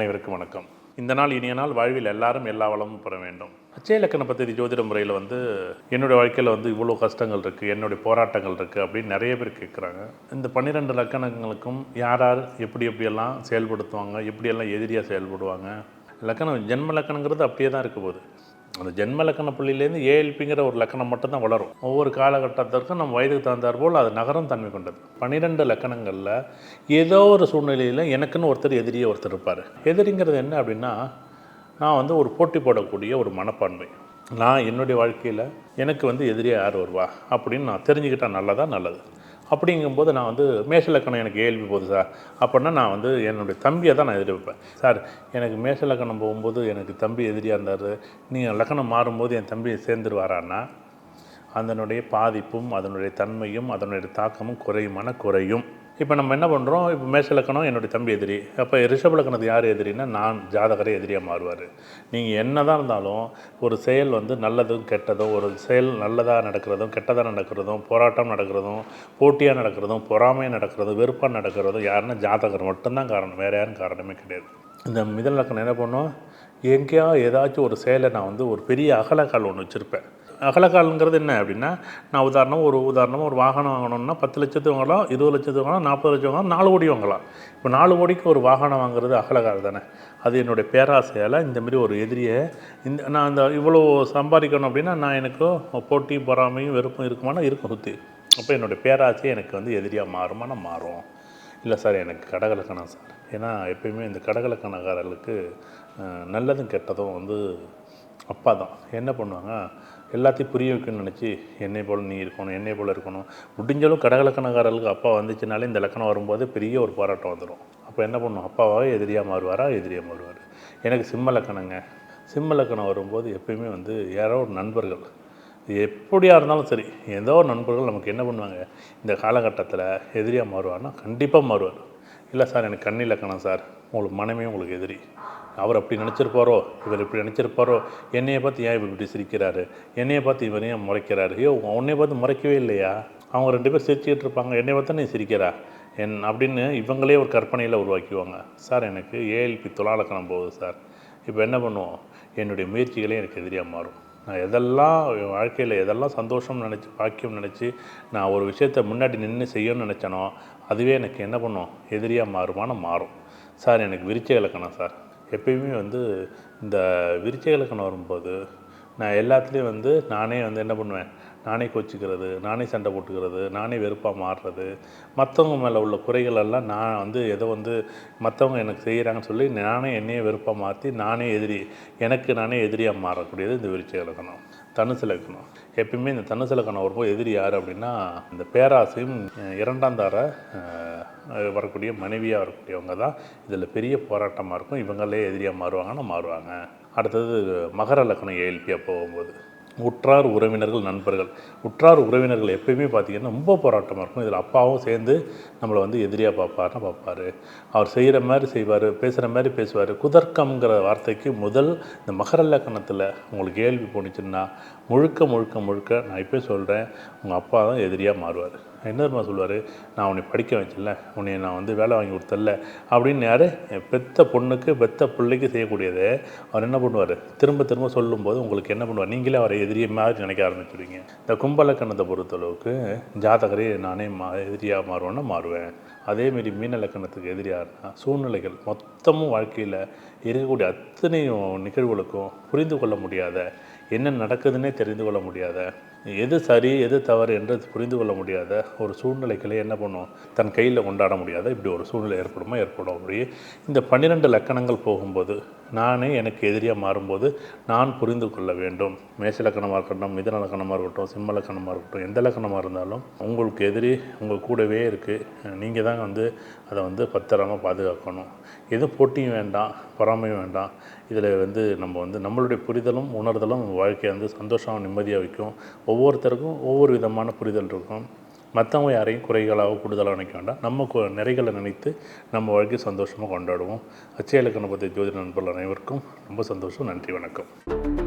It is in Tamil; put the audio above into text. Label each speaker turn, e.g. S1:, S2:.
S1: அனைவருக்கும் வணக்கம். இந்த நாள் இனிய நாள் வாழ்வில் எல்லாரும் எல்லா வளமும் பெற வேண்டும். அச்சய இலக்கண பദ്ധதி ஜோதிட முறையில் வந்து என்னுடைய வாழ்க்கையில் வந்து இவ்வளோ கஷ்டங்கள் இருக்குது என்னுடைய போராட்டங்கள் இருக்குது அப்படின்னு நிறைய பேர் கேட்குறாங்க இந்த பன்னிரெண்டு லக்கணங்களுக்கும் யார் யார் எப்படி எப்படியெல்லாம் செயல்படுத்துவாங்க எப்படியெல்லாம் எதிரியாக செயல்படுவாங்க? லக்கணம் ஜென்ம லக்கணங்கிறது அப்படியே தான் இருக்க போகுது. அந்த ஜென்ம லக்கண புள்ளியிலேருந்து ஏஎல்பிங்கிற ஒரு லக்கணம் மட்டும்தான் வளரும். ஒவ்வொரு காலகட்டத்திற்கும் நம்ம வயதுக்கு தகுந்தாற் போல் அது நகரம் தன்மை கொண்டது. பன்னிரெண்டு லக்கணங்களில் ஏதோ ஒரு சூழ்நிலையில் எனக்குன்னு ஒருத்தர் எதிரியே ஒருத்தர் இருப்பார். எதிரிங்கிறது என்ன அப்படின்னா நான் வந்து ஒரு போட்டி போடக்கூடிய ஒரு மனப்பான்மை. நான் என்னுடைய வாழ்க்கையில் எனக்கு வந்து எதிரியாக யார் வருவா அப்படின்னு நான் தெரிஞ்சுக்கிட்டால் நல்லதா நல்லது. அப்படிங்கும்போது நான் வந்து மேஷலக்கணம் எனக்கு ஏழ்வி போகுது சார். அப்படின்னா நான் வந்து என்னுடைய தம்பியை தான் நான் எதிர்பார்ப்பேன் சார் எனக்கு மேஷலக்கணம் போகும்போது எனக்கு தம்பி எதிரியாக இருந்தார். நீங்கள் லக்கணம் மாறும்போது என் தம்பி சேர்ந்துருவாரான்னா? அதனுடைய பாதிப்பும் அதனுடைய தன்மையும் அதனுடைய தாக்கமும் குறையுமான குறையும். இப்போ நம்ம என்ன பண்ணுறோம் இப்போ மேஷலக்கணம் என்னுடைய தம்பி எதிரி. அப்போ ரிஷப லக்கணத்து யார் எதிரின்னா நான் ஜாதகரே எதிரியாக மாறுவார். நீங்கள் என்ன தான் இருந்தாலும் ஒரு செயல் வந்து நல்லதும் கெட்டதும் ஒரு செயல் நல்லதாக நடக்கிறதும் கெட்டதாக நடக்கிறதும் போராட்டம் நடக்கிறதும் போட்டியாக நடக்கிறதும் பொறாமையாக நடக்கிறதும் வெறுப்பாக நடக்கிறதும் யாருன்னா ஜாதகர். மட்டும்தான் காரணம். வேறு யாரும் காரணமே கிடையாது. இந்த மிதல் லக்கணம் என்ன பண்ணோம்? எங்கேயா ஏதாச்சும் ஒரு செயலை நான் வந்து ஒரு பெரிய அகலக்கால் ஒன்று வச்சுருப்பேன். அகலக்கால்ங்கிறது என்ன அப்படின்னா நான் உதாரணம் ஒரு உதாரணமாக ஒரு வாகனம் வாங்கணும்னா பத்து லட்சத்து வாங்கலாம் இருபது லட்சத்து வாங்கலாம் நாற்பது லட்சம் வாங்கலாம் நாலு கோடி வாங்கலாம். இப்போ நாலு கோடிக்கு ஒரு வாகனம் வாங்குறது அகலக்கால் தானே. அது என்னுடைய பேராசையால் இந்தமாரி ஒரு எதிரியை இந்த நான் இந்த இவ்வளோ சம்பாதிக்கணும் அப்படின்னா நான் எனக்கு போட்டி பொறாமையும் வெறுப்பும் இருக்குமானா இருக்கும் சுற்றி அப்போ என்னுடைய பேராசை எனக்கு வந்து எதிரியாக மாறுமானா மாறும். இல்லை சார் எனக்கு கடகலக்கணம் சார். ஏன்னா எப்பயுமே இந்த கடகலக்கணக்காரர்களுக்கு நல்லதும் கெட்டதும் வந்து அப்பா தான். என்ன பண்ணுவாங்க? எல்லாத்தையும் புரிய வைக்கணும்னு நினச்சி என்னை போல் நீ இருக்கணும் என்னை போல் இருக்கணும். முடிஞ்சாலும் கடகலக்கணக்காரர்களுக்கு அப்பா வந்துச்சுனாலே இந்த லக்கணம் வரும்போது பெரிய ஒரு போராட்டம் வந்துடும் அப்போ என்ன பண்ணும்? அப்பாவாக எதிரியாக மாறுவாரா? எதிரியாக மாறுவார். எனக்கு சிம்ம லக்கணங்க சிம்ம லக்கணம் வரும்போது எப்பயுமே வந்து யாரோ ஒரு நண்பர்கள். எப்படியாக இருந்தாலும் சரி ஏதோ ஒரு நண்பர்கள் நமக்கு என்ன பண்ணுவாங்க? இந்த காலகட்டத்தில் எதிரியாக மாறுவார்னா கண்டிப்பாக மாறுவார். இல்லை சார் எனக்கு கண்ணி லக்கணம் சார். உங்களுக்கு மனமே உங்களுக்கு எதிரி. அவர் அப்படி நினச்சிருப்பாரோ இவர் இப்படி நினச்சிருப்பாரோ என்னையை பார்த்து ஏன் இவர் இப்படி சிரிக்கிறாரு? என்னையை பார்த்து இவர் ஏன் முறைக்கிறாரு? ஐயோ உன்னைய பார்த்து முறைக்கவே இல்லையா? அவங்க ரெண்டு பேர் சிரிச்சுக்கிட்டு இருப்பாங்க. என்னை பார்த்தா நீ சிரிக்கிறா? என் அப்படின்னு இவங்களே ஒரு கற்பனையில் உருவாக்கிவாங்க சார் எனக்கு ஏஎல்பி துலாலக்கணம் போகுது சார். இப்போ என்ன பண்ணுவோம்? என்னுடைய முயற்சிகளே எனக்கு எதிரியாக மாறும். நான் எதெல்லாம் என் வாழ்க்கையில் எதெல்லாம் சந்தோஷம் நினச்சி பாக்கியம் நினச்சி நான் ஒரு விஷயத்தை முன்னாடி நின்று செய்யணும்னு நினச்சனோ அதுவே எனக்கு என்ன பண்ணும்? எதிரியாக மாறுமான மாறும். சார் எனக்கு விரிச்சை இலக்கணம் சார். எப்பயுமே வந்து இந்த விருச்ச இலக்கணம் வரும்போது நான் எல்லாத்துலேயும் வந்து நானே வந்து என்ன பண்ணுவேன்? நானே கோச்சிக்கிறது நானே சண்டை போட்டுக்கிறது நானே வெறுப்பாக மாறுறது. மற்றவங்க மேலே உள்ள குறைகள் எல்லாம் நான் வந்து எதோ வந்து மற்றவங்க எனக்கு செய்கிறாங்கன்னு சொல்லி நானே என்னையே வெறுப்பாக மாற்றி நானே எதிரி எனக்கு நானே எதிரியாக மாறக்கூடியது இந்த விருச்ச இலக்கணம் தனுசு இலக்கணம் எப்பயுமே இந்த தனுசு இலக்கணம் வரும்போது எதிரி யார் அப்படின்னா இந்த பேராசையும் இரண்டாம் தார வரக்கூடிய மனைவியாக வரக்கூடியவங்க தான். இதில் பெரிய போராட்டமாக இருக்கும். இவங்களே எதிரியாக மாறுவாங்கன்னா மாறுவாங்க. அடுத்தது மகர லக்னம் ஏஎல்பியாக போகும்போது. உற்றார் உறவினர்கள் நண்பர்கள். உற்றார் உறவினர்கள் எப்பயுமே பார்த்தீங்கன்னா ரொம்ப போராட்டமாக இருக்கும். இதில் அப்பாவும் சேர்ந்து நம்மளை வந்து எதிரியாக பார்ப்பார்னா பார்ப்பார். அவர் செய்கிற மாதிரி செய்வார் பேசுகிற மாதிரி பேசுவார். குதர்க்கம்ங்கிற வார்த்தைக்கு முதல் இந்த மகர லக்கணத்தில் உங்களுக்கு கேள்வி போணுச்சுன்னா முழுக்க முழுக்க முழுக்க நான் இப்போ சொல்கிறேன் உங்கள் அப்பா தான் எதிரியாக மாறுவார். என்ன தெரியுமா சொல்லுவார்? நான் உன்னை படிக்க வச்சல உன்னை நான் வந்து வேலை வாங்கி கொடுத்தல அப்படின்னு யார்? என் பெத்த பொண்ணுக்கு பெத்த பிள்ளைக்கு செய்யக்கூடியதை. அவர் என்ன பண்ணுவார்? திரும்ப திரும்ப சொல்லும்போது உங்களுக்கு என்ன பண்ணுவார்? நீங்களே அவரை எதிரியை மாதிரி நினைக்க ஆரம்பிச்சிடுவீங்க. இந்த கும்பலக்கணத்தை பொறுத்தளவுக்கு ஜாதகரே நானே மா எதிரியாக மாறுவேன்னா மாறுவேன். அதேமாரி மீன லக்கணத்துக்கு எதிரியாக இருந்தால் சூழ்நிலைகள் மொத்தமும் வாழ்க்கையில் இருக்கக்கூடிய அத்தனை நிகழ்வுகளுக்கும் புரிந்து கொள்ள முடியாத என்ன நடக்குதுன்னே தெரிந்து கொள்ள முடியாத எது சரி எது தவறு என்று புரிந்து கொள்ள முடியாத ஒரு சூழ்நிலைகளை என்ன பண்ணும்? தன் கையில் கொண்டாட முடியாத இப்படி ஒரு சூழ்நிலை ஏற்படுமா? ஏற்படும். அப்படி இந்த பன்னிரெண்டு லக்கணங்கள் போகும்போது நானே எனக்கு எதிரியாக மாறும்போது நான் புரிந்து கொள்ள வேண்டும். மேச லக்கணமாக இருக்கட்டும் மிதன லக்கணமாக இருக்கட்டும் சிம்ம லக்கணமாக இருக்கட்டும் எந்த லக்கணமாக இருந்தாலும் உங்களுக்கு எதிரி உங்கள் கூடவே இருக்குது நீங்கள் தான் வந்து அதை வந்து பத்திரமாக பாதுகாக்கணும். எது போட்டியும் வேண்டாம் பொறாமையும் வேண்டாம். இதில் வந்து நம்ம வந்து நம்மளுடைய புரிதலும் உணர்தலும் வாழ்க்கையை வந்து சந்தோஷமாக நிம்மதியாக வைக்கும். ஒவ்வொருத்தருக்கும் ஒவ்வொரு விதமான புரிதல் இருக்கும். மற்றவங்க யாரையும் குறைகளாக கூடுதலாக நினைக்க வேண்டாம். நம்ம கு- நிறைகளை நினைத்து நம்ம வாழ்க்கையை சந்தோஷமாக கொண்டாடுவோம். அச்சய இலக்கண பற்றி ஜோதி நண்பர்கள் அனைவருக்கும் ரொம்ப சந்தோஷம். நன்றி வணக்கம்.